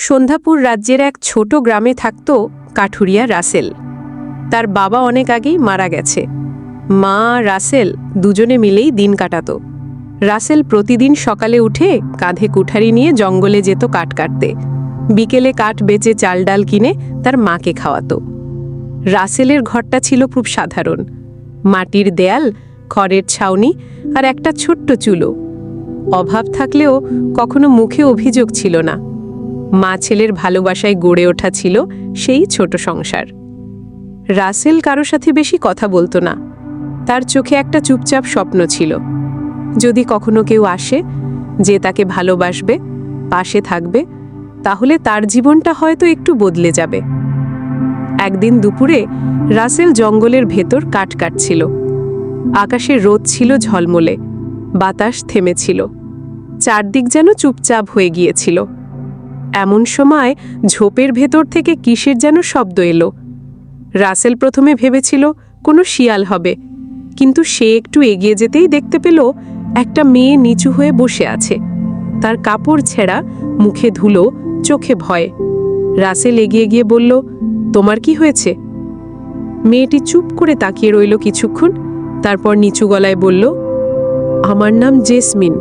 সন্ধ্যাপুর রাজ্যের এক ছোট গ্রামে থাকত কাঠুরিয়া রাসেল। তার বাবা অনেক আগেই মারা গেছে। মা রাসেল দুজনে মিলেই দিন কাটাত। রাসেল প্রতিদিন সকালে উঠে কাঁধে কুঠারি নিয়ে জঙ্গলে যেত কাঠ কাটতে। বিকেলে কাঠ বেচে চাল ডাল কিনে তার মাকে খাওয়াতো। রাসেলের ঘরটা ছিল খুব সাধারণ। মাটির দেয়াল, খড়ের ছাউনি আর একটা ছোট্ট চুলো। অভাব থাকলেও কখনো মুখে অভিযোগ ছিল না। মা ছেলের ভালোবাসায় গড়ে ওঠা ছিল সেই ছোট সংসার। রাসেল কারও সাথে বেশি কথা বলতো না। তার চোখে একটা চুপচাপ স্বপ্ন ছিল। যদি কখনো কেউ আসে, যে তাকে ভালোবাসবে, পাশে থাকবে, তাহলে তার জীবনটা হয়তো একটু বদলে যাবে। একদিন দুপুরে রাসেল জঙ্গলের ভেতর কাঠ কাটছিল। আকাশে রোদ ছিল ঝলমলে, বাতাস থেমেছিল। চারদিক যেন চুপচাপ হয়ে গিয়েছিল। এমন সময় ঝোপের ভেতর থেকে কিসের যেন শব্দ এলো। রাসেল প্রথমে ভেবেছিল কোনো শিয়াল হবে, কিন্তু সে একটু এগিয়ে যেতেই দেখতে পেল একটা মেয়ে নিচু হয়ে বসে আছে। তার কাপড় ছেঁড়া, মুখে ধুলো, চোখে ভয়। রাসেল এগিয়ে গিয়ে বলল, তোমার কি হয়েছে? মেয়েটি চুপ করে তাকিয়ে রইল কিছুক্ষণ, তারপর নিচু গলায় বলল, আমার নাম জেসমিন,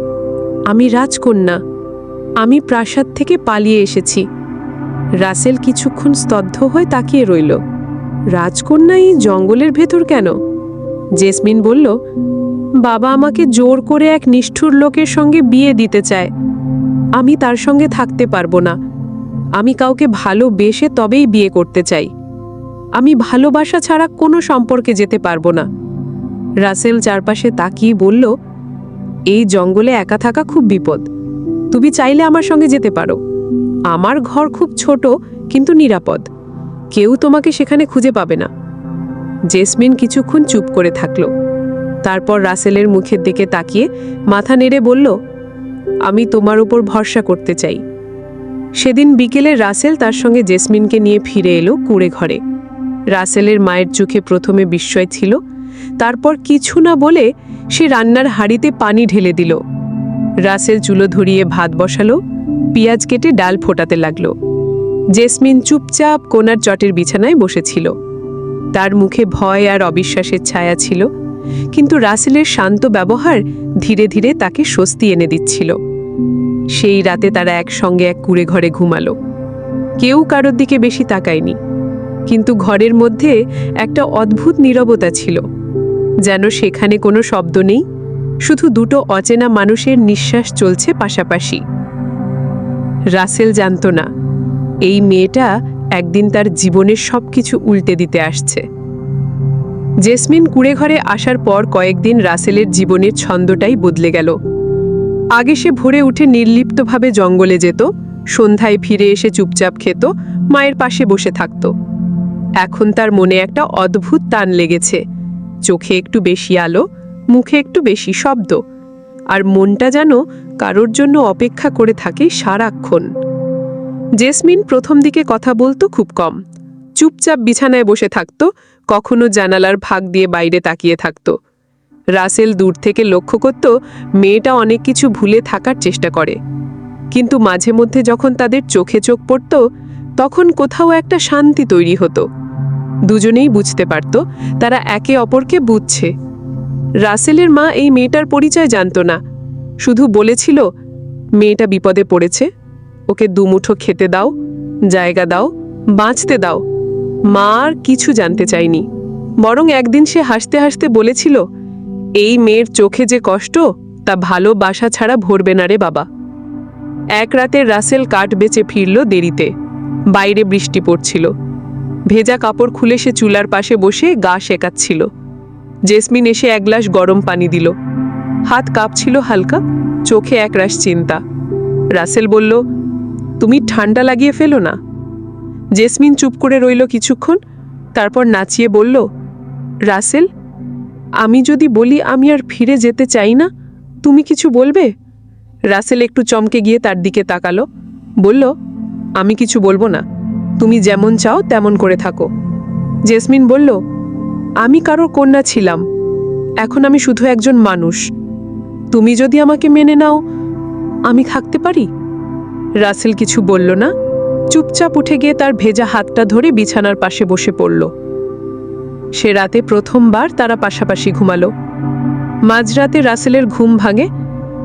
আমি রাজকন্যা। আমি প্রাসাদ থেকে পালিয়ে এসেছি। রাসেল কিছুক্ষণ স্তব্ধ হয়ে তাকিয়ে রইল। রাজকন্যা এই জঙ্গলের ভেতর কেন? জেসমিন বলল, বাবা আমাকে জোর করে এক নিষ্ঠুর লোকের সঙ্গে বিয়ে দিতে চায়। আমি তার সঙ্গে থাকতে পারব না। আমি কাউকে ভালোবেসে তবেই বিয়ে করতে চাই। আমি ভালোবাসা ছাড়া কোনো সম্পর্কে যেতে পারব না। রাসেল চারপাশে তাকিয়ে বলল, এই জঙ্গলে একা থাকা খুব বিপদ। তুমি চাইলে আমার সঙ্গে যেতে পারো। আমার ঘর খুব ছোট, কিন্তু নিরাপদ। কেউ তোমাকে সেখানে খুঁজে পাবে না। জেসমিন কিছুক্ষণ চুপ করে থাকল। তারপর রাসেলের মুখের দিকে তাকিয়ে মাথা নেড়ে বলল, আমি তোমার উপর ভরসা করতে চাই। সেদিন বিকেলে রাসেল তার সঙ্গে জেসমিনকে নিয়ে ফিরে এলো কুড়ে ঘরে। রাসেলের মায়ের চোখে প্রথমে বিস্ময় ছিল, তারপর কিছু না বলে সে রান্নার হাঁড়িতে পানি ঢেলে দিল। রাসেল চুলো ধরিয়ে ভাত বসালো, পেঁয়াজ কেটে ডাল ফোটাতে লাগল। জেসমিন চুপচাপ কোনার চটের বিছানায় বসেছিল। তার মুখে ভয় আর অবিশ্বাসের ছায়া ছিল, কিন্তু রাসেলের শান্ত ব্যবহার ধীরে ধীরে তাকে স্বস্তি এনে দিচ্ছিল। সেই রাতে তারা একসঙ্গে এক কুড়ে ঘরে ঘুমালো। কেউ কারোর দিকে বেশি তাকায়নি, কিন্তু ঘরের মধ্যে একটা অদ্ভুত নীরবতা ছিল, যেন সেখানে কোনো শব্দ নেই শুধু দুটো অচেনা মানুষের নিঃশ্বাস চলছে পাশাপাশি। রাসেল জানত না, এই মেয়েটা একদিন তার জীবনের সব কিছু উল্টে দিতে আসছে। জেসমিন কুড়ে ঘরে আসার পর কয়েকদিন রাসেলের জীবনের ছন্দটাই বদলে গেল। আগে সে ভোরে উঠে নির্লিপ্তভাবে জঙ্গলে যেত, সন্ধ্যায় ফিরে এসে চুপচাপ খেত, মায়ের পাশে বসে থাকত। এখন তার মনে একটা অদ্ভুত টান লেগেছে। চোখে একটু বেশি আলো মুখে একটু বেশি শব্দ, আর মনটা যেন কারোর জন্য অপেক্ষা করে থাকে সারাক্ষণ। জেসমিন প্রথম দিকে কথা বলতো খুব কম, চুপচাপ বিছানায় বসে থাকতো, কখনো জানালার ভাগ দিয়ে বাইরে তাকিয়ে থাকতো। রাসেল দূর থেকে লক্ষ্য করত, মেয়েটা অনেক কিছু ভুলে থাকার চেষ্টা করে। কিন্তু মাঝে মধ্যে যখন তাদের চোখে চোখ পড়ত, তখন কোথাও একটা শান্তি তৈরি হতো। দুজনেই বুঝতে পারত, তারা একে অপরকে বুঝছে। রাসেলের মা এই মেয়েটার পরিচয় জানত না। শুধু বলেছিল, মেয়েটা বিপদে পড়েছে। ওকে দুমুঠো খেতে দাও, জায়গা দাও, বাঁচতে দাও। মা আর কিছু জানতে চায়নি। বরং একদিন সে হাসতে হাসতে বলেছিল, এই মেয়ের চোখে যে কষ্ট, তা ভালোবাসা ছাড়া ভরবে না রে বাবা। এক রাতে রাসেল কাঠ বেচে ফিরল দেরিতে। বাইরে বৃষ্টি পড়ছিল। ভেজা কাপড় খুলে সে চুলার পাশে বসে গা শেকাচ্ছিল। জেসমিন এসে এক গ্লাস গরম পানি দিল। হাত কাঁপছিল হালকা, চোখে একরাশ চিন্তা। রাসেল বলল, তুমি ঠান্ডা লাগিয়ে ফেলো না। জেসমিন চুপ করে রইল কিছুক্ষণ, তারপর নাচিয়ে বলল, রাসেল, আমি যদি বলি আমি আর ফিরে যেতে চাই না, তুমি কিছু বলবে? রাসেল একটু চমকে গিয়ে তার দিকে তাকালো, বলল, আমি কিছু বলব না। তুমি যেমন চাও তেমন করে থাকো। জেসমিন বলল আমি কারোর কন্যা ছিলাম। এখন আমি শুধু একজন মানুষ। তুমি যদি আমাকে মেনে নাও, আমি থাকতে পারি? রাসেল কিছু বলল না। চুপচাপ উঠে গিয়ে তার ভেজা হাতটা ধরে বিছানার পাশে বসে পড়ল। সে রাতে প্রথমবার তারা পাশাপাশি ঘুমালো। মাঝরাতে রাসেলের ঘুম ভাঙে,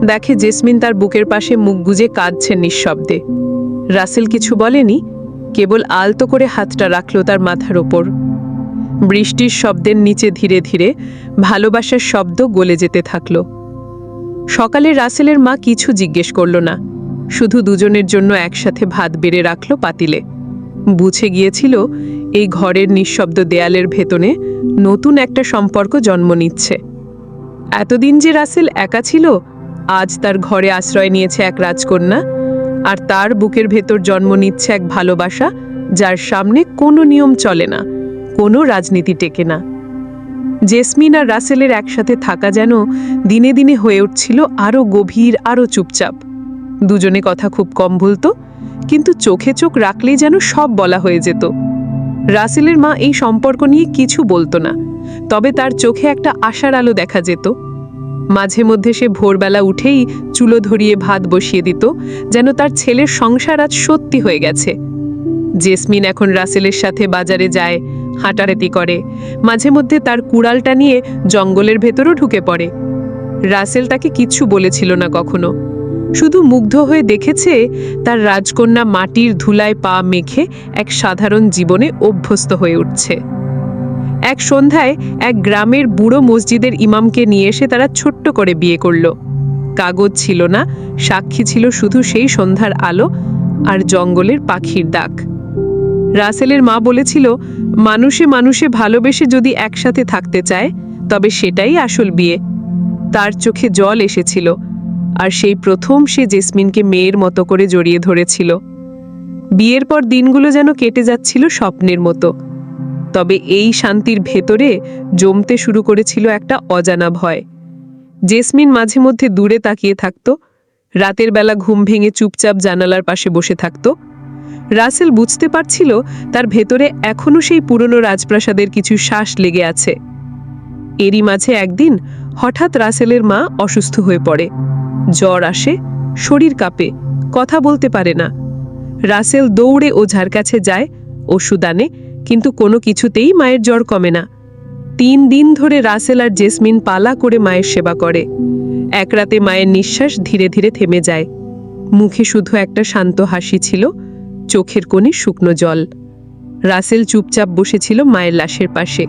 দেখে জেসমিন তার বুকের পাশে মুখ গুজে কাঁদছে নিঃশব্দে। রাসেল কিছু বলেনি, কেবল আলতো করে হাতটা রাখল তার মাথার ওপর। বৃষ্টির শব্দের নিচে ধীরে ধীরে ভালোবাসার শব্দ গলে যেতে থাকল। সকালে রাসেলের মা কিছু জিজ্ঞেস করল না। শুধু দুজনের জন্য একসাথে ভাত বেড়ে রাখল পাতিলে। বুঝে গিয়েছিল, এই ঘরের নিঃশব্দ দেয়ালের ভেতনে নতুন একটা সম্পর্ক জন্ম নিচ্ছে। এতদিন যে রাসেল একা ছিল, আজ তার ঘরে আশ্রয় নিয়েছে এক রাজকন্যা, আর তার বুকের ভেতর জন্ম নিচ্ছে এক ভালোবাসা, যার সামনে কোনো নিয়ম চলে না। কোনো রাজনীতি টেকে না। জেসমিন আর রাসেলের একসাথে থাকা যেন দিনে দিনে হয়ে উঠছিল আরও গভীর আরও চুপচাপ। দুজনে কথা খুব কম বলতো, কিন্তু চোখে চোখ রাখলেই যেন সব বলা হয়ে যেত। রাসেলের মা এই সম্পর্ক নিয়ে কিছু বলতো না, তবে তার চোখে একটা আশার আলো দেখা যেত। মাঝে মধ্যে সে ভোরবেলা উঠেই চুলো ধরিয়ে ভাত বসিয়ে দিত, যেন তার ছেলের সংসার আজ সত্যি হয়ে গেছে। জেসমিন এখন রাসেলের সাথে বাজারে যায় হাঁটারেতি করে। মাঝে মধ্যে তার কুড়ালটা নিয়ে জঙ্গলের ভেতরও ঢুকে পড়ে। রাসেল তাকে কিচ্ছু বলেছিল না কখনো। শুধু মুগ্ধ হয়ে দেখেছে তার রাজকন্যা মাটির ধুলায় পা মেখে এক সাধারণ জীবনে অভ্যস্ত হয়ে উঠছে। এক সন্ধ্যায় এক গ্রামের বুড়ো মসজিদের ইমামকে নিয়ে এসে তারা ছোট্ট করে বিয়ে করল। কাগজ ছিল না, সাক্ষী ছিল শুধু সেই সন্ধ্যার আলো আর জঙ্গলের পাখির ডাক। রাসেলের মা বলেছিল, মানুষে মানুষে ভালোবেসে যদি একসাথে থাকতে চায়, তবে সেটাই আসল বিয়ে। তার চোখে জল এসেছিল, আর সেই প্রথম সে জেসমিনকে মেয়ের মতো করে জড়িয়ে ধরেছিল। বিয়ের পর দিনগুলো যেন কেটে যাচ্ছিল স্বপ্নের মতো। তবে এই শান্তির ভেতরে জমতে শুরু করেছিল একটা অজানা ভয়। জেসমিন মাঝে মধ্যে দূরে তাকিয়ে থাকত, রাতের বেলা ঘুম ভেঙে চুপচাপ জানালার পাশে বসে থাকত রাসেল বুঝতে পারছিল তার ভেতরে এখনও সেই পুরনো রাজপ্রাসাদের কিছু শ্বাস লেগে আছে। এরই মাঝে একদিন হঠাৎ রাসেলের মা অসুস্থ হয়ে পড়ে। জ্বর আসে, শরীর কাঁপে, কথা বলতে পারে না। রাসেল দৌড়ে ওঝার কাছে যায়, ওষুধ আনে, কিন্তু কোনো কিছুতেই মায়ের জ্বর কমে না। তিন দিন ধরে রাসেল আর জেসমিন পালা করে মায়ের সেবা করে। এক রাতে মায়ের নিঃশ্বাস ধীরে ধীরে থেমে যায়। মুখে শুধু একটা শান্ত হাসি ছিল চোখের কোণে শুকনো জল। রাসেল চুপচাপ বসেছিল মায়ের লাশের পাশে।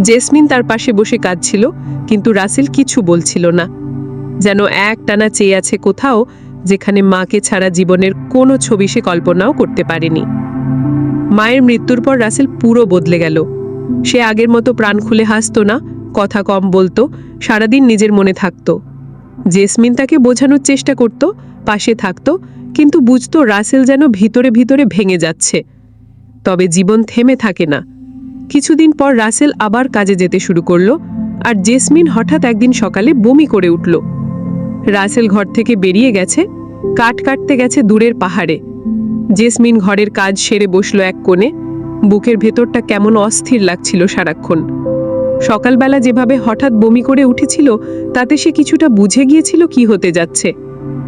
জেসমিন তার পাশে বসে কাঁদছিল, কিন্তু রাসেল কিছু বলছিল না। যেন এক টানা চেয়ে আছে কোথাও, যেখানে মাকে ছাড়া জীবনের কোনো ছবি সে কল্পনাও করতে পারেনি। মায়ের মৃত্যুর পর রাসেল পুরো বদলে গেল। সে আগের মতো প্রাণ খুলে হাসতো না, কথা কম বলতো, সারাদিন নিজের মনে থাকত। জেসমিন তাকে বোঝানোর চেষ্টা করত, পাশে থাকতো কিন্তু বুঝত রাসেল যেন ভিতরে ভিতরে ভেঙে যাচ্ছে। তবে জীবন থেমে থাকে না। কিছুদিন পর রাসেল আবার কাজে যেতে শুরু করল আর জেসমিন হঠাৎ একদিন সকালে বমি করে উঠল। রাসেল ঘর থেকে বেরিয়ে গেছে, কাঠ কাটতে গেছে দূরের পাহাড়ে। জেসমিন ঘরের কাজ সেরে বসল এক কোণে। বুকের ভেতরটা কেমন অস্থির লাগছিল সারাক্ষণ। সকালবেলা যেভাবে হঠাৎ বমি করে উঠেছিল, তাতে সে কিছুটা বুঝে গিয়েছিল কি হতে যাচ্ছে।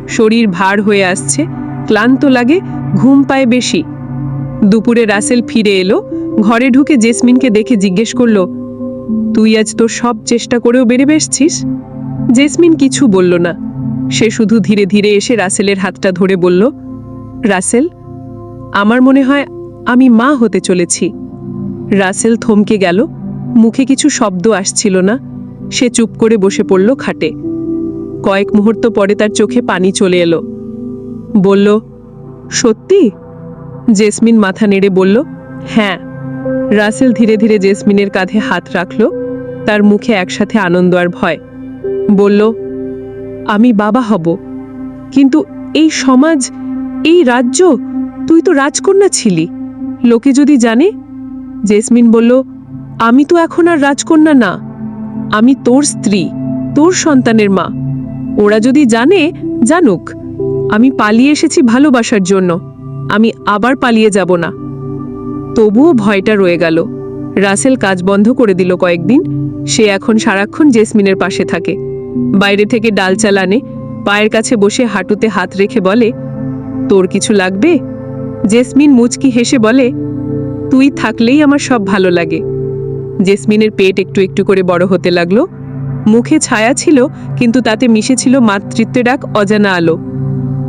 শরীর ভার হয়ে আসছে, ক্লান্ত লাগে, ঘুম পায় বেশি। দুপুরে রাসেল ফিরে এলো, ঘরে ঢুকে জেসমিনকে দেখে জিজ্ঞেস করল, তুই আজ তোর সব চেষ্টা করেও বেড়ে বেসছিস জেসমিন কিছু বলল না। সে শুধু ধীরে ধীরে এসে রাসেলের হাতটা ধরে বলল, রাসেল, আমার মনে হয় আমি মা হতে চলেছি। রাসেল থমকে গেল, মুখে কিছু শব্দ আসছিল না। সে চুপ করে বসে পড়ল খাটে। কয়েক মুহূর্ত পরে তার চোখে পানি চলে এলো। বলল, সত্যি? জেসমিন মাথা নেড়ে বলল হ্যাঁ। রাসেল ধীরে ধীরে জেসমিনের কাঁধে হাত রাখল, তার মুখে একসাথে আনন্দ আর ভয়। বলল, আমি বাবা হব, কিন্তু এই সমাজ, এই রাজ্য, তুই তো রাজকন্যা ছিলি। লোকে যদি জানে? জেসমিন বলল, আমি তো এখন আর রাজকন্যা না। আমি তোর স্ত্রী, তোর সন্তানের মা। ওরা যদি জানে, জানুক। আমি পালিয়ে এসেছি ভালোবাসার জন্য। আমি আবার পালিয়ে যাব না। তবুও ভয়টা রয়ে গেল। রাসেল কাজ বন্ধ করে দিল কয়েকদিন। সে এখন সারাক্ষণ জেসমিনের পাশে থাকে। বাইরে থেকে ডাল চাল আনে। পায়ের কাছে বসে হাঁটুতে হাত রেখে বলে, তোর কিছু লাগবে? জেসমিন মুচকি হেসে বলে, তুই থাকলেই আমার সব ভালো লাগে। জেসমিনের পেট একটু একটু করে বড় হতে লাগল। মুখে ছায়া ছিল, কিন্তু তাতে মিশেছিল মাতৃত্বের ডাক অজানা আলো।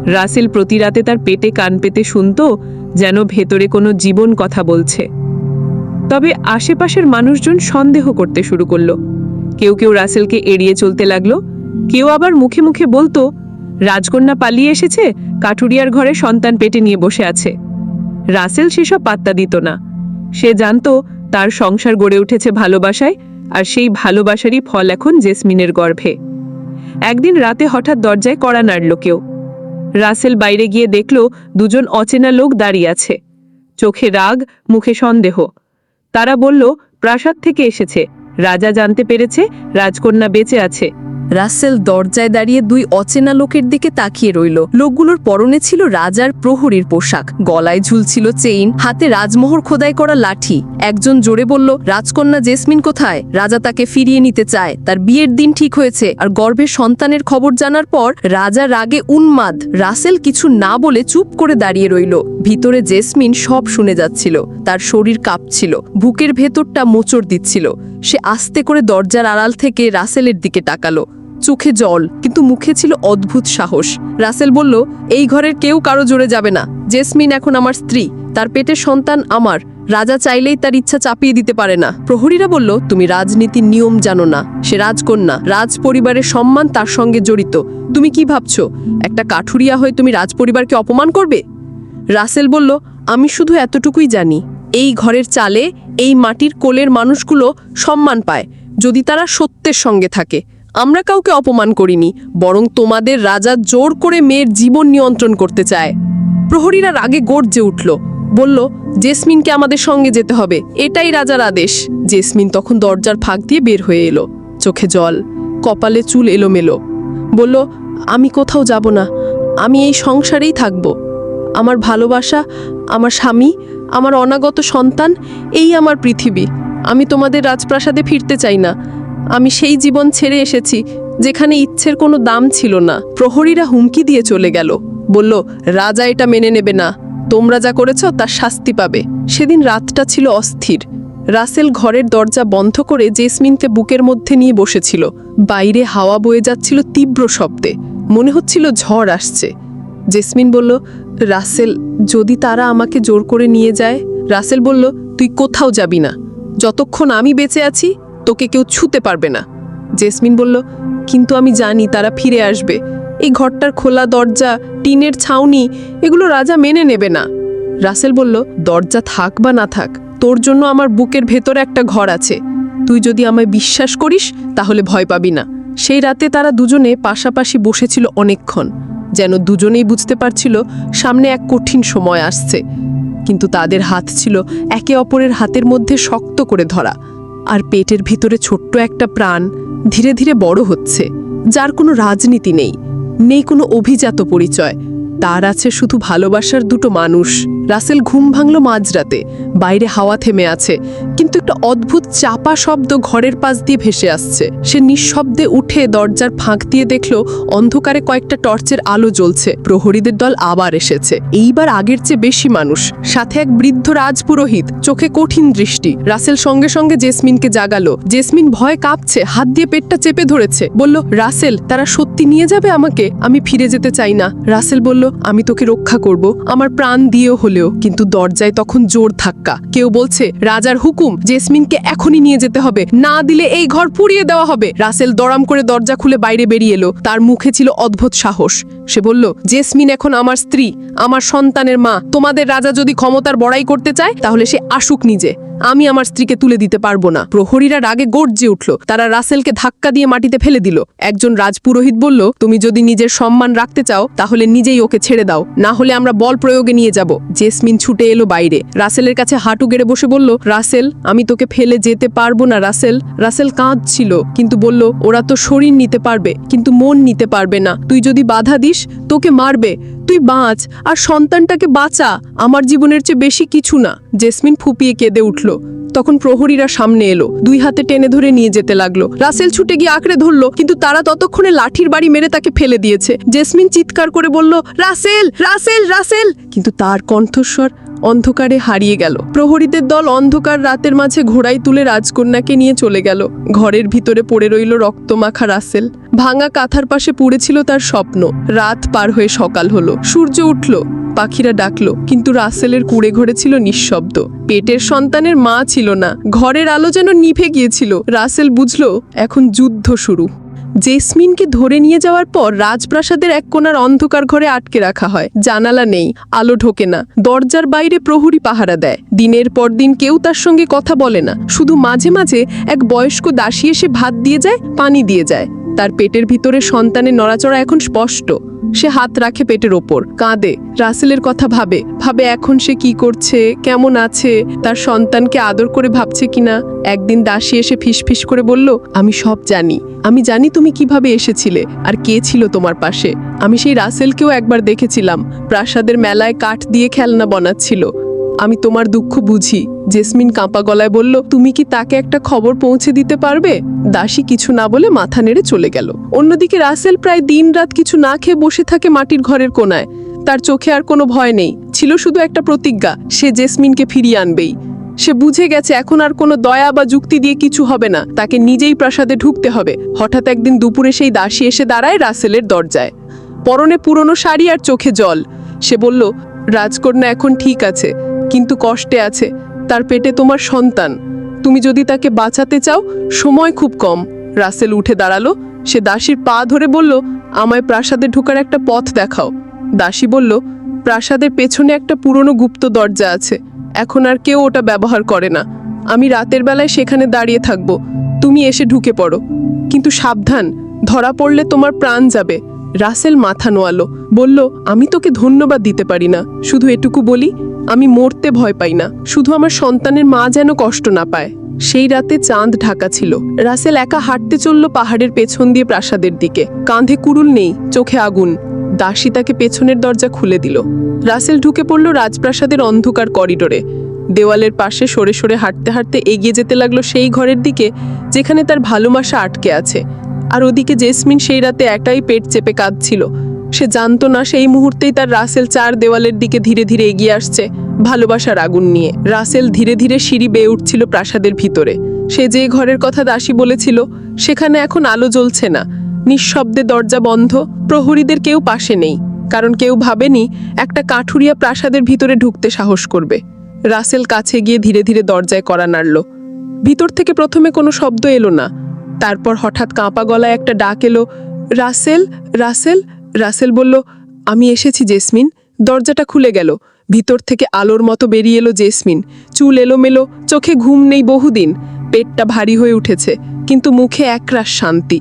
রাসেল প্রতি রাতে তার পেটে কান পেতে শুনত, যেন ভেতরে কোনো জীবন কথা বলছে। তবে আশেপাশের মানুষজন সন্দেহ করতে শুরু করল। কেউ কেউ রাসেলকে এড়িয়ে চলতে লাগল, কেউ আবার মুখে মুখে বলতো, রাজকন্যা পালিয়ে এসেছে, কাঠুরিয়ার ঘরে সন্তান পেটে নিয়ে বসে আছে। রাসেল সেসব পাত্তা দিত না। সে জানত তার সংসার গড়ে উঠেছে ভালোবাসায় আর সেই ভালোবাসারই ফল এখন জেসমিনের গর্ভে। একদিন রাতে হঠাৎ দরজায় কড়া নাড়ল কেউ। রাসেল বাইরে গিয়ে দেখল দুজন অচেনা লোক দাঁড়িয়ে আছে। চোখে রাগ, মুখে সন্দেহ। তারা বলল, প্রাসাদ থেকে এসেছে। রাজা জানতে পেরেছে রাজকন্যা বেঁচে আছে। রাসেল দরজায় দাঁড়িয়ে দুই অচেনা লোকের দিকে তাকিয়ে রইল। লোকগুলোর পরনে ছিল রাজার প্রহরীর পোশাক। গলায় ঝুলছিল চেইন, হাতে রাজমোহর খোদাই করা লাঠি। একজন জোরে বলল, রাজকন্যা জেসমিন কোথায়? রাজা তাকে ফিরিয়ে নিতে চায়। তার বিয়ের দিন ঠিক হয়েছে। আর গর্ভে সন্তানের খবর জানার পর রাজা রাগে উন্মাদ। রাসেল কিছু না বলে চুপ করে দাঁড়িয়ে রইল। ভিতরে জেসমিন সব শুনে যাচ্ছিল। তার শরীর কাঁপছিল। বুকের ভেতরটা মোচড় দিচ্ছিল। সে আস্তে করে দরজার আড়াল থেকে রাসেলের দিকে তাকালো। চোখে জল, কিন্তু মুখে ছিল অদ্ভুত সাহস। রাসেল বলল, এই ঘরের কেউ কারও জোরে যাবে না। জেসমিন এখন আমার স্ত্রী। তার পেটের সন্তান আমার। রাজা চাইলেই তার ইচ্ছা চাপিয়ে দিতে পারে না। প্রহরীরা বলল, তুমি রাজনীতির নিয়ম জানো না। সে রাজকন্যা। রাজ পরিবারের সম্মান তার সঙ্গে জড়িত। তুমি কি ভাবছ? একটা কাঠুরিয়া হয়ে তুমি রাজ পরিবারকে অপমান করবে? রাসেল বলল, আমি শুধু এতটুকুই জানি। এই ঘরের চালে, এই মাটির কোলের মানুষগুলো সম্মান পায়, যদি তারা সত্যের সঙ্গে থাকে। আমরা কাউকে অপমান করিনি, বরং তোমাদের রাজা জোর করে মেয়ের জীবন নিয়ন্ত্রণ করতে চায়। প্রহরীরা রাগে গর্জে উঠল, বলল, জেসমিনকে আমাদের সঙ্গে যেতে হবে, এটাই রাজার আদেশ। জেসমিন তখন দরজার ফাঁক দিয়ে বের হয়ে এলো, চোখে জল, কপালে চুল এলোমেলো, বলল, আমি কোথাও যাব না, আমি এই সংসারেই থাকব। আমার ভালোবাসা, আমার স্বামী, আমার অনাগত সন্তান, এই আমার পৃথিবী। আমি তোমাদের রাজপ্রাসাদে ফিরতে চাই না আমি সেই জীবন ছেড়ে এসেছি, যেখানে ইচ্ছের কোনো দাম ছিল না। প্রহরীরা হুমকি দিয়ে চলে গেল। বলল, রাজা এটা মেনে নেবে না। তোমরা যা করেছ, তার শাস্তি পাবে। সেদিন রাতটা ছিল অস্থির। রাসেল ঘরের দরজা বন্ধ করে জেসমিনকে বুকের মধ্যে নিয়ে বসেছিল। বাইরে হাওয়া বয়ে যাচ্ছিল তীব্র শব্দে। মনে হচ্ছিল ঝড় আসছে। জেসমিন বলল, রাসেল, যদি তারা আমাকে জোর করে নিয়ে যায়? রাসেল বলল, তুই কোথাও যাবি না। যতক্ষণ আমি বেঁচে আছি তোকে কেউ ছুতে পারবে না। জেসমিন বলল, কিন্তু আমি জানি তারা ফিরে আসবে। এই ঘরটার খোলা দরজা, টিনের ছাউনি, এগুলো রাজা মেনে নেবে না। রাসেল বলল, দরজা থাক বা না থাক, তোর জন্য আমার বুকের ভেতরে একটা ঘর আছে। তুই যদি আমায় বিশ্বাস করিস, তাহলে ভয় পাবি না। সেই রাতে তারা দুজনে পাশাপাশি বসেছিল অনেকক্ষণ, যেন দুজনেই বুঝতে পারছিল সামনে এক কঠিন সময় আসছে। কিন্তু তাদের হাত ছিল একে অপরের হাতের মধ্যে শক্ত করে ধরা। আর পেটের ভিতরে ছোট্ট একটা প্রাণ ধীরে ধীরে বড় হচ্ছে, যার কোনো রাজনীতি নেই নেই কোনো অভিজাত পরিচয়। তার আছে শুধু ভালোবাসার দুটো মানুষ। রাসেল ঘুম ভাঙল মাঝরাতে, বাইরে হাওয়া থেমে আছে, কিন্তু একটা অদ্ভুত চাপা শব্দ ঘরের পাশ দিয়ে ভেসে আসছে। সে নিঃশব্দে উঠে দরজার ফাঁক দিয়ে দেখল অন্ধকারে কয়েকটা টর্চের আলো জ্বলছে। প্রহরীদের দল আবার এসেছে। এইবার আগের চেয়ে বেশি মানুষ। সাথে এক বৃদ্ধ রাজপুরোহিত, চোখে কঠিন দৃষ্টি। রাসেল সঙ্গে সঙ্গে জেসমিনকে জাগালো। জেসমিন ভয় কাঁপছে, হাত দিয়ে পেটটা চেপে ধরেছে। বলল, রাসেল, তারা সত্যি নিয়ে যাবে আমাকে? আমি ফিরে যেতে চাই না। রাসেল বলল আমি তোকে রক্ষা করব। আমার প্রাণ দিয়েও হলেও, কিন্তু দরজায় তখন জোর ধাক্কা। কেউ বলছে, রাজার হুকুম, জেসমিনকে এখনই নিয়ে যেতে হবে। না দিলে এই ঘর পুড়িয়ে দেওয়া হবে। রাসেল দরাম করে দরজা খুলে বাইরে বেরিয়ে এলো। তার মুখে ছিল অদ্ভুত সাহস। সে বলল, জেসমিন এখন আমার স্ত্রী, আমার সন্তানের মা। তোমাদের রাজা যদি ক্ষমতার বড়াই করতে চায়, তাহলে সে আসুক নিজে। আমি আমার স্ত্রীকে তুলে দিতে পারব না। প্রহরীরা রাগে গর্জে উঠল। তারা রাসেলকে ধাক্কা দিয়ে মাটিতে ফেলে দিল। একজন রাজপুরোহিত বলল, তুমি যদি নিজের সম্মান রাখতে চাও, তাহলে নিজেই ওকে ছেড়ে দাও, না হলে আমরা বল প্রয়োগে নিয়ে যাব। জেসমিন ছুটে এলো বাইরে। রাসেলের কাছে হাঁটু গেড়ে বসে বলল, রাসেল, আমি তোকে ফেলে যেতে পারব না, রাসেল। রাসেল কাঁদছিল, কিন্তু বলল, ওরা তো শরীর নিতে পারবে, কিন্তু মন নিতে পারবে না। তুই যদি বাধা দিস, তোকে মারবে। তুই বাঁচ, আর সন্তানটাকে বাঁচা। আমার জীবনের চেয়ে বেশি কিছু না। জেসমিন ফুপিয়ে কেঁদে উঠল। তখন প্রহরীরা সামনে এলো। দুই হাতে টেনে ধরে নিয়ে যেতে লাগল। রাসেল ছুটে গিয়ে আঁকড়ে ধরলো, কিন্তু তারা ততক্ষণে লাঠির বাড়ি মেরে তাকে ফেলে দিয়েছে। জেসমিন চিৎকার করে বলল, রাসেল রাসেল রাসেল! কিন্তু তার কণ্ঠস্বর অন্ধকারে হারিয়ে গেল। প্রহরীদের দল অন্ধকার রাতের মাঝে ঘোড়ায় তুলে রাজকন্যাকে নিয়ে চলে গেল। ঘরের ভিতরে পড়ে রইল রক্তমাখা রাসেল। ভাঙা কাঁথার পাশে পুড়েছিল তার স্বপ্ন। রাত পার হয়ে সকাল হলো। সূর্য উঠল। পাখিরা ডাকলো। কিন্তু রাসেলের কুড়ে ঘরে ছিল নিঃশব্দ। পেটের সন্তানের মা ছিল না। ঘরের আলো যেন নিভে গিয়েছিল। রাসেল বুঝলো, এখন যুদ্ধ শুরু। জেসমিনকে ধরে নিয়ে যাওয়ার পর রাজপ্রাসাদের এক কোনার অন্ধকার ঘরে আটকে রাখা হয়। জানালা নেই, আলো ঢোকে না। দরজার বাইরে প্রহরী পাহারা দেয়। দিনের পর দিন কেউ তার সঙ্গে কথা বলে না। শুধু মাঝে মাঝে এক বয়স্ক দাসী এসে ভাত দিয়ে যায়, পানি দিয়ে যায়। তার পেটের ভিতরে সন্তানের নড়াচড়া এখন স্পষ্ট। সে হাত রাখে পেটের ওপর, কাঁদে, রাসেলের কথা ভাবে ভাবে এখন সে কি করছে, কেমন আছে, তার সন্তানকে আদর করে ভাবছে কিনা। একদিন দাসী এসে ফিসফিস করে বলল, আমি সব জানি, আমি জানি তুমি কীভাবে এসেছিলে আর কে ছিল তোমার পাশে। আমি সেই রাসেলকেও একবার দেখেছিলাম, প্রাসাদের মেলায় কাঠ দিয়ে খেলনা বানাচ্ছিল। আমি তোমার দুঃখ বুঝি। জেসমিন কাঁপা গলায় বলল, তুমি কি তাকে একটা খবর পৌঁছে দিতে পারবে? দাসী কিছু না বলে মাথা নেড়ে চলে গেল। অন্যদিকে রাসেল প্রায় দিন রাত কিছু না খেয়ে বসে থাকে মাটির ঘরের কোনায়। তার চোখে আর কোনো ভয় নেই। ছিল শুধু একটা প্রতিজ্ঞা, সে জেসমিনকে ফিরিয়ে আনবেই। সে বুঝে গেছে এখন আর কোনো দয়া বা যুক্তি দিয়ে কিছু হবে না। তাকে নিজেই প্রাসাদে ঢুকতে হবে। হঠাৎ একদিন দুপুরে সেই দাসী এসে দাঁড়ায় রাসেলের দরজায়। পরনে পুরনো শাড়ি আর চোখে জল। সে বলল, রাজকন্যা এখন ঠিক আছে। কিন্তু কষ্টে আছে। তার পেটে তোমার সন্তান। তুমি যদি তাকে বাঁচাতে চাও, সময় খুব কম। রাসেল উঠে দাঁড়াল। সে দাসীর পা ধরে বলল, আমায় প্রাসাদে ঢোকার একটা পথ দেখাও। দাসী বলল, প্রাসাদের পেছনে একটা পুরনো গুপ্ত দরজা আছে। এখন আর কেউ ওটা ব্যবহার করে না। আমি রাতের বেলায় সেখানে দাঁড়িয়ে থাকব। তুমি এসে ঢুকে পড়ো। কিন্তু সাবধান, ধরা পড়লে তোমার প্রাণ যাবে। রাসেল মাথা নোয়ালো, বলল, আমি তোকে ধন্যবাদ দিতে পারি না। শুধু এটুকু বলি, আমি মরতে ভয় পাই না। শুধু আমার সন্তানের মা যেন কষ্ট না পায়। সেই রাতে চাঁদ ঢাকা ছিল। রাসেল একা হাঁটতে চলল পাহাড়ের পেছন দিয়ে প্রাসাদের দিকে। কাঁধে কুড়ুল নেই, চোখে আগুন। দাসী তাকে পেছনের দরজা খুলে দিল। রাসেল ঢুকে পড়ল রাজপ্রাসাদের অন্ধকার করিডোরে। দেওয়ালের পাশে সরে সরে হাঁটতে হাঁটতে এগিয়ে যেতে লাগল সেই ঘরের দিকে, যেখানে তার ভালোবাসা আটকে আছে। আর ওদিকে জেসমিন সেই রাতে একাই পেট চেপে কাঁদছিল। সে জানতো না সেই মুহূর্তেই তার রাসেল চার দেওয়ালের দিকে ধীরে ধীরে এগিয়ে আসছে ভালোবাসার আগুন নিয়ে। রাসেল ধীরে ধীরে সিঁড়ি বেয়ে উঠছিল প্রাসাদের ভিতরে। সে যে ঘরের কথা দাসী বলেছিল, সেখানে এখন আলো জ্বলছে না। নিঃশব্দে দরজা বন্ধ, প্রহরীদের কেউ পাশে নেই। কারণ কেউ ভাবেনি, একটা কাঠুরিয়া প্রাসাদের ভিতরে ঢুকতে সাহস করবে। রাসেল কাছে গিয়ে ধীরে ধীরে দরজায় করা নাড়ল। ভিতর থেকে প্রথমে কোনো শব্দ এলো না। তারপর হঠাৎ কাঁপা গলায় একটা ডাক এলো, রাসেল রাসেল। রাসেল বলল, আমি এসেছি জেসমিন। দরজাটা খুলে গেল। ভিতর থেকে আলোর মতো বেরিয়ে এলো জেসমিন। চুল এলোমেলো, চোখে ঘুম নেই বহুদিন। পেটটা ভারী হয়ে উঠেছে, কিন্তু মুখে একরাশ শান্তি।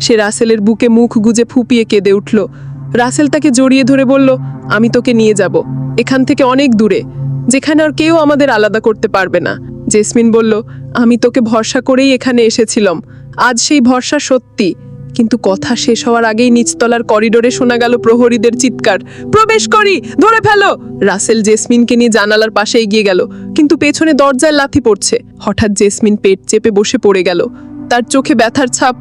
সে রাসেলের বুকে মুখ গুজে ফুপিয়ে কেঁদে উঠল। রাসেল তাকে জড়িয়ে ধরে বলল, আমি তোকে নিয়ে যাব। এখান থেকে অনেক দূরে, যেখানে আর কেউ আমাদের আলাদা করতে পারবে না। জেসমিন বলল, আমি তোকে ভরসা করেই এখানে এসেছিলাম। আজ সেই ভরসা সত্যি। কিন্তু কথা শেষ হওয়ার আগেই নিচতলার করিডোরে শোনা গেল প্রহরীদের চিৎকার। প্রবেশ করি, ধরে ফেলো! রাসেল জেসমিনকে নিয়ে জানালার পাশে এগিয়ে গেল, কিন্তু পেছনে দরজায় লাথি পড়ছে। হঠাৎ জেসমিন পেট চেপে বসে পড়ে গেল। তার চোখে ব্যথার ছাপ।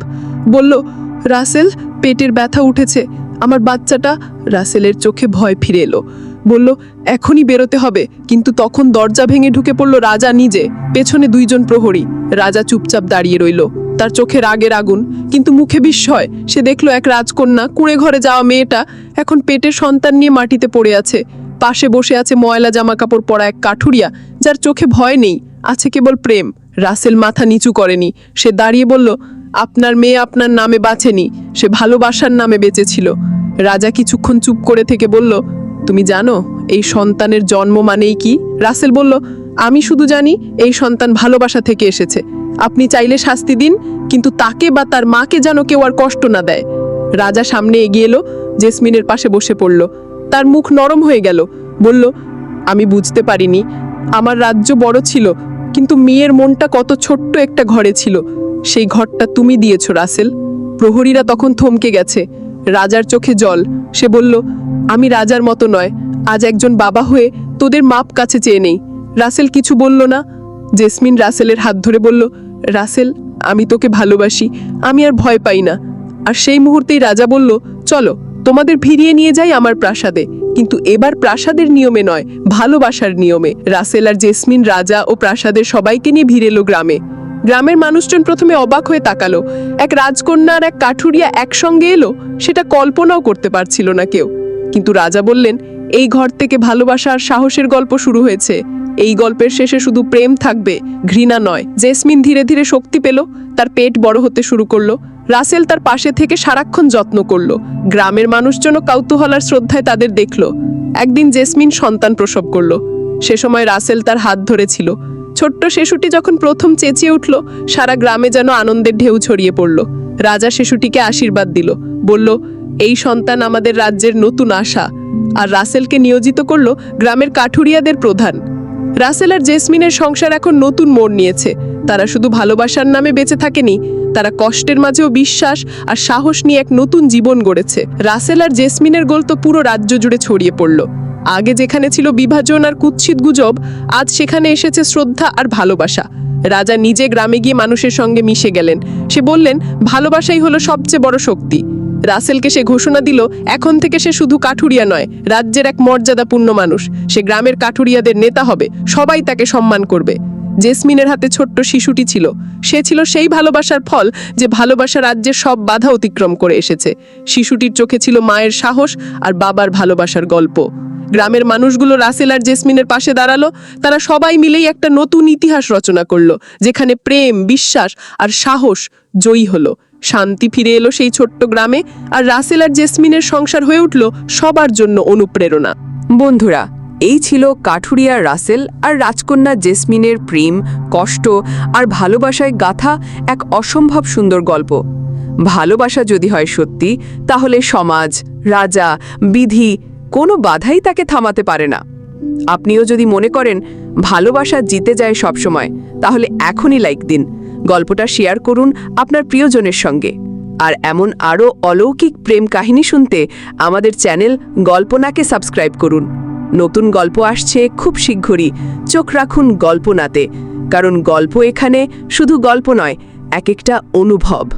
বলল, রাসেল, পেটের ব্যথা উঠেছে। আমার বাচ্চাটা রাসেলের চোখে ভয় ফিরে এলো। বলল, এখনই বেরোতে হবে। কিন্তু তখন দরজা ভেঙে ঢুকে পড়ল রাজা নিজে, পেছনে দুইজন প্রহরী। রাজা চুপচাপ দাঁড়িয়ে রইল। তার চোখে রাগের আগুন। কিন্তু মুখে বিস্ময়, সে দেখল এক রাজকন্যা কুঁড়ে ঘরে যাওয়া মেয়েটা এখন পেটের সন্তান নিয়ে মাটিতে পড়ে আছে। পাশে বসে আছে ময়লা জামা কাপড় পরা এক কাঠুরিয়া, যার চোখে ভয় নেই, আছে কেবল প্রেম। রাসেল মাথা নিচু করেনি। সে দাঁড়িয়ে বলল, আপনার মেয়ে আপনার নামে বাঁচেনি, সে ভালোবাসার নামে বেঁচেছিল। রাজা কিছুক্ষণ চুপ করে থেকে বলল তুমি জানো, এই সন্তানের জন্ম মানেই কি? রাসেল বলল, আমি শুধু জানি এই সন্তান ভালোবাসা থেকে এসেছে। আপনি চাইলে শাস্তি দিন, কিন্তু তাকে বা তার মাকে যেন কেউ আর কষ্ট না দেয়। রাজা সামনে এগিয়ে এলো, জেসমিনের পাশে বসে পড়ল। তার মুখ নরম হয়ে গেল, বলল, আমি বুঝতে পারিনি। আমার রাজ্য বড় ছিল, কিন্তু মেয়ের মনটা কত ছোট্ট একটা ঘরে ছিল। সেই ঘরটা তুমি দিয়েছ, রাসেল। প্রহরীরা তখন থমকে গেছে। রাজার চোখে জল। সে বলল, আমি রাজার মতো নয়, আজ একজন বাবা হয়ে তোদের মাপ কাছে চেয়ে নেই। রাসেল কিছু বলল না। জেসমিন রাসেলের হাত ধরে বলল, রাসেল, আমি তোকে ভালোবাসি, আমি আর ভয় পাই না। আর সেই মুহূর্তেই রাজা বলল, চলো, তোমাদের ফিরিয়ে নিয়ে যাই আমার প্রাসাদে। কিন্তু এবার প্রাসাদের নিয়মে নয়, ভালোবাসার নিয়মে। রাসেল আর জেসমিন রাজা ও প্রাসাদের সবাইকে নিয়ে ভিড় এলো গ্রামে। গ্রামের মানুষজন প্রথমে অবাক হয়ে তাকালো। এক রাজকন্যা আর এক কাঠুরিয়া একসঙ্গে এলো, সেটা কল্পনাও করতে পারছিল না কেউ। কিন্তু রাজা বললেন, এই ঘর থেকে ভালোবাসা আর সাহসের গল্প শুরু হয়েছে। এই গল্পের শেষে শুধু প্রেম থাকবে, ঘৃণা নয়। জেসমিন ধীরে ধীরে শক্তি পেল, তার পেট বড় হতে শুরু করল। রাসেল তার পাশে থেকে সারাক্ষণ যত্ন করল। গ্রামের মানুষজন কৌতূহল আর শ্রদ্ধায় তাদের দেখল। একদিন জেসমিন সন্তান প্রসব করল। সে সময় রাসেল তার হাত ধরেছিল। ছোট্ট শিশুটি যখন প্রথম চেঁচিয়ে উঠল, সারা গ্রামে যেন আনন্দের ঢেউ ছড়িয়ে পড়ল। রাজা শিশুটিকে আশীর্বাদ দিল, বলল, এই সন্তান আমাদের রাজ্যের নতুন আশা। আর রাসেলকে নিয়োজিত করল গ্রামের কাঠুরিয়াদের প্রধান। রাসেল আর জেসমিনের সংসার এখন নতুন মোড় নিয়েছে। তারা শুধু ভালোবাসার নামে বেঁচে থাকেনি, তারা কষ্টের মাঝেও বিশ্বাস আর সাহস নিয়ে এক নতুন জীবন গড়েছে। রাসেল আর জেসমিনের গোল তো পুরো রাজ্য জুড়ে ছড়িয়ে পড়ল। আগে যেখানে ছিল বিভাজন আর কুৎসিত গুজব, আজ সেখানে এসেছে শ্রদ্ধা আর ভালোবাসা। রাজা নিজে গ্রামে গিয়ে মানুষের সঙ্গে মিশে গেলেন। সে বললেন, ভালোবাসাই হলো সবচেয়ে বড় শক্তি। রাসেলকে সে ঘোষণা দিল, এখন থেকে সে শুধু কাঠুরিয়া নয়, রাজ্যের এক মর্যাদাপূর্ণ মানুষ। সে গ্রামের কাঠুরিয়াদের নেতা হবে, সবাই তাকে সম্মান করবে। জেসমিনের হাতে ছোট্ট শিশুটি ছিল। সে ছিল সেই ভালোবাসার ফল যে ভালোবাসা রাজ্যের সব বাধা অতিক্রম করে এসেছে। শিশুটির চোখে ছিল মায়ের সাহস আর বাবার ভালোবাসার গল্প। গ্রামের মানুষগুলো রাসেল আর জেসমিনের পাশে দাঁড়াল। তারা সবাই মিলেই একটা নতুন ইতিহাস রচনা করল, যেখানে প্রেম, বিশ্বাস আর সাহস জয়ী হলো। শান্তি ফিরে এলো সেই ছোট্ট গ্রামে আর রাসেল আর জেসমিনের সংসার হয়ে উঠল সবার জন্য অনুপ্রেরণা। বন্ধুরা, এই ছিল কাঠুরিয়ার রাসেল আর রাজকন্যা জেসমিনের প্রেম, কষ্ট আর ভালোবাসায় গাথা এক অসম্ভব সুন্দর গল্প। ভালোবাসা যদি হয় সত্যি, তাহলে সমাজ, রাজা, বিধি কোনো বাধাই তাকে থামাতে পারে না। আপনিও যদি মনে করেন, ভালোবাসা জিতে যায় সবসময়, তাহলে এখনই লাইক দিন। গল্পটা শেয়ার করুন আপনার প্রিয়জনের সঙ্গে। আর এমন আরও অলৌকিক প্রেম কাহিনী শুনতে আমাদের চ্যানেল গল্পনাকে সাবস্ক্রাইব করুন। নতুন গল্প আসছে খুব শীঘ্রই। চোখ রাখুন গল্পনাতে। কারণ গল্প এখানে শুধু গল্প নয় এক একটা অনুভব।